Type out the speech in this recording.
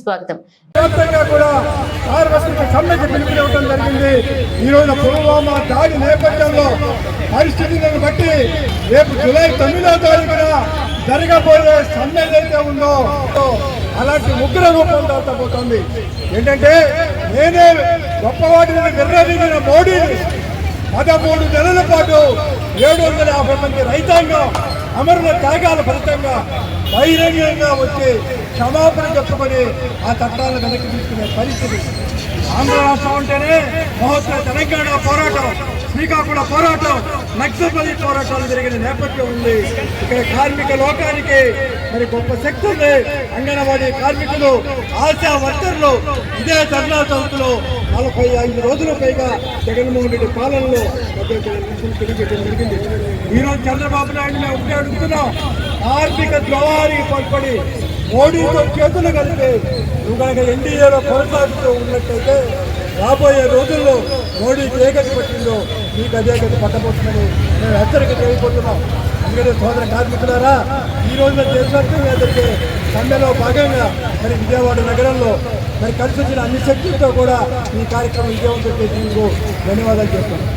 స్వాగతం. వ్యాప్తంగా కూడా సార్వత్రిక సమ్మెకి పిలుపునివ్వడం జరిగింది. ఈ రోజు పుల్వామా దాడి నేపథ్యంలో పరిస్థితులను బట్టి రేపు జూలై తొమ్మిదో తారీఖున జరగబోయే సమ్మె ఏదైతే ఉందో అలాంటి ముగ్గుర రూపం దాల్చబోతోంది ఏంటంటే నేనే గొప్పవాటిని విర్రదిగిన మోడీని పదమూడు నెలల పాటు ఏడు వందల యాభై మంది రైతాంగం అమరుల త్యాగాల ఫలితంగా బహిరంగంగా వచ్చి క్షమాపణ చెప్పుకొని ఆ చట్టాలను వెనక్కి తీసుకునే పరిస్థితి. ఆంధ్ర రాష్ట్రం అంటేనే మహోత్సవ తెలంగాణ పోరాటం శ్రీకాకుళ పోరాటం. నక్సల్పల్లి పోరాటాలు జరిగిన నేపథ్యం ఉంది. ఇక్కడ కార్మిక లోకానికి మరి గొప్ప శక్తి ఉంది. అంగన్వాడీ కార్మికులు ఆశా వర్కర్లు ఇదే ధర్నా చౌక్లో నలభై ఐదు రోజుల పైగా జగన్మోహన్ రెడ్డి పాలనలో జరిగింది. ఈరోజు చంద్రబాబు నాయుడు మేము ఒకటే అడుగుతున్నాం ఆర్థిక ద్రోహానికి పాల్పడి మోడీతో చేతులు కలిపి నువ్వు కనుక ఎన్డీఏలో కొనసాగుతూ ఉన్నట్టయితే రాబోయే రోజుల్లో మోడీకి ఏ గతి పట్టిందో మీకు అదే గతి పట్టబోతుందని మేము హెచ్చరిక చేయబోతున్నాం అందుకనే సోదర కార్మికులారా ఈ రోజున దేశవ్యాప్తంగా జరిగే సమ్మెలో భాగంగా మరి విజయవాడ నగరంలో మరి కలిసి వచ్చిన అన్ని శక్తులతో కూడా ఈ కార్యక్రమం విజయవంతం చేసేందుకు ధన్యవాదాలు చేస్తున్నాం